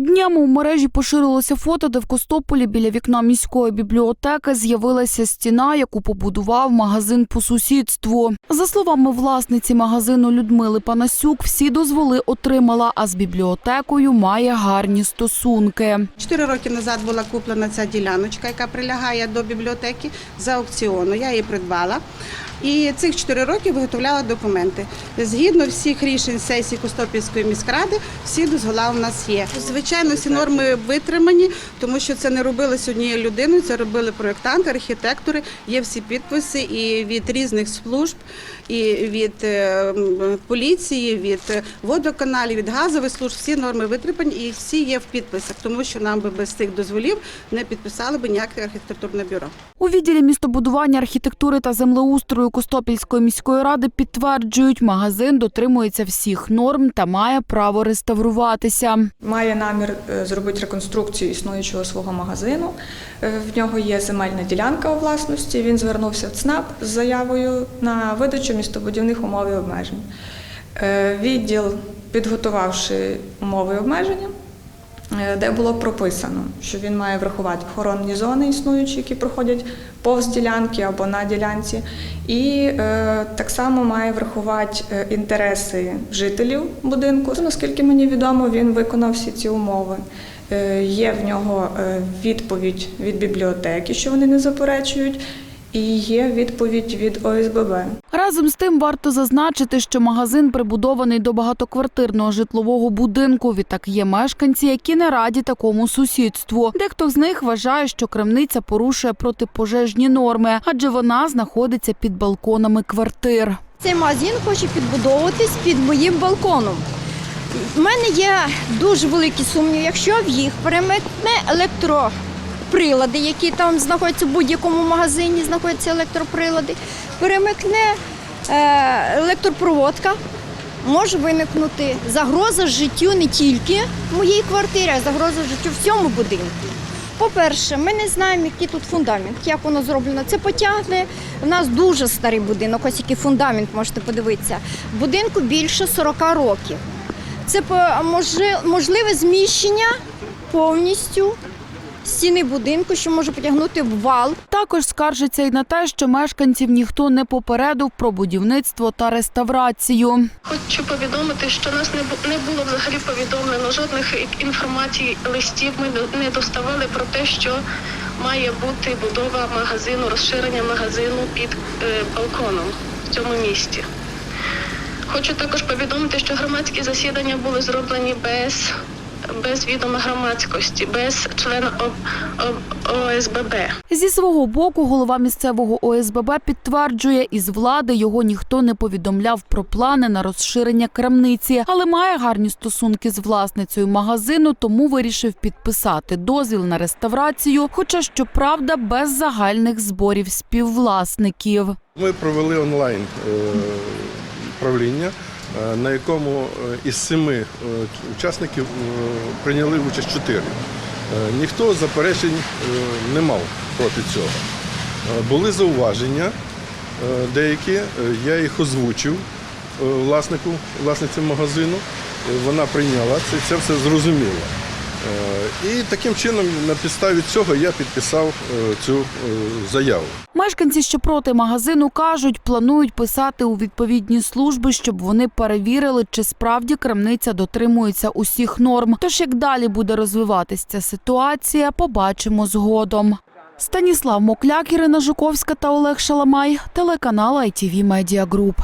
Днями у мережі поширилося фото, де в Костополі біля вікна міської бібліотеки з'явилася стіна, яку побудував магазин по сусідству. За словами власниці магазину Людмили Панасюк, всі дозволи отримала, а з бібліотекою має гарні стосунки. Чотири роки назад була куплена ця діляночка, яка прилягає до бібліотеки за аукціону. Я її придбала. І цих чотири роки виготовляла документи. Згідно всіх рішень сесії Костопільської міськради, всі дозволи у нас є. Звичайно, всі норми витримані, тому що це не робилось однією людиною, це робили проєктанти, архітектори. Є всі підписи і від різних служб, і від е, поліції, від водоканалів, від газових служб. Всі норми витримані і всі є в підписах, тому що нам би без цих дозволів не підписали би ніяке архітектурне бюро. У відділі містобудування, архітектури та землеустрою Костопільської міської ради підтверджують, магазин дотримується всіх норм та має право реставруватися. Має намір е, зробити реконструкцію існуючого свого магазину. Е, В нього є земельна ділянка у власності. Він звернувся в ЦНАП з заявою на видачу містобудівних умов і обмежень. Е, Відділ, підготувавши умови і обмеження, де було прописано, що він має врахувати охоронні зони існуючі, які проходять повз ділянки або на ділянці, і е, так само має врахувати е, інтереси жителів будинку. Наскільки мені відомо, він виконав всі ці умови. Е, є в нього е, відповідь від бібліотеки, що вони не заперечують, і є відповідь від ОСББ. Разом з тим варто зазначити, що магазин прибудований до багатоквартирного житлового будинку. Відтак є мешканці, які не раді такому сусідству. Дехто з них вважає, що крамниця порушує протипожежні норми, адже вона знаходиться під балконами квартир. Цей магазин хоче підбудовуватись під моїм балконом. У мене є дуже великі сумніви, якщо в їх перемикне електроприлади, які там знаходяться в будь-якому магазині, знаходяться електроприлади, перемикне е, електропроводка, може виникнути загроза життю не тільки в моїй квартирі, а загроза життю в цьому будинку. По-перше, ми не знаємо, який тут фундамент, як воно зроблено. Це потягне. У нас дуже старий будинок, ось який фундамент можете подивитися. Будинку більше 40 років. Це можливе зміщення повністю стіни будинку, що може потягнути вал. Також скаржиться й на те, що мешканців ніхто не попередив про будівництво та реставрацію. Хочу повідомити, що нас не бу- не було взагалі повідомлено жодних інформацій, листів. Ми не доставали про те, що має бути будова магазину, розширення магазину під е, балконом в цьому місті. Хочу також повідомити, що громадські засідання були зроблені без, без відома громадськості, без члена О- О- ОСББ. Зі свого боку, голова місцевого ОСББ підтверджує, із влади його ніхто не повідомляв про плани на розширення крамниці, але має гарні стосунки з власницею магазину, тому вирішив підписати дозвіл на реставрацію, хоча щоправда без загальних зборів співвласників. Ми провели онлайн е, правління, на якому е, із семи е, учасників е, прийняли участь чотири. Е, Ніхто заперечень е, не мав проти цього. Е, Були зауваження е, деякі, е, я їх озвучив е, власнику, власниці магазину. Е, Вона прийняла це, це все зрозуміла. Е, І таким чином на підставі цього я підписав е, цю е, заяву. Мешканці, що проти магазину, кажуть, планують писати у відповідні служби, щоб вони перевірили, чи справді крамниця дотримується усіх норм. Тож як далі буде розвиватися ця ситуація, побачимо згодом. Станіслав Мокляк, Ірина Жуковська та Олег Шаламай, телеканал ITV Media Group.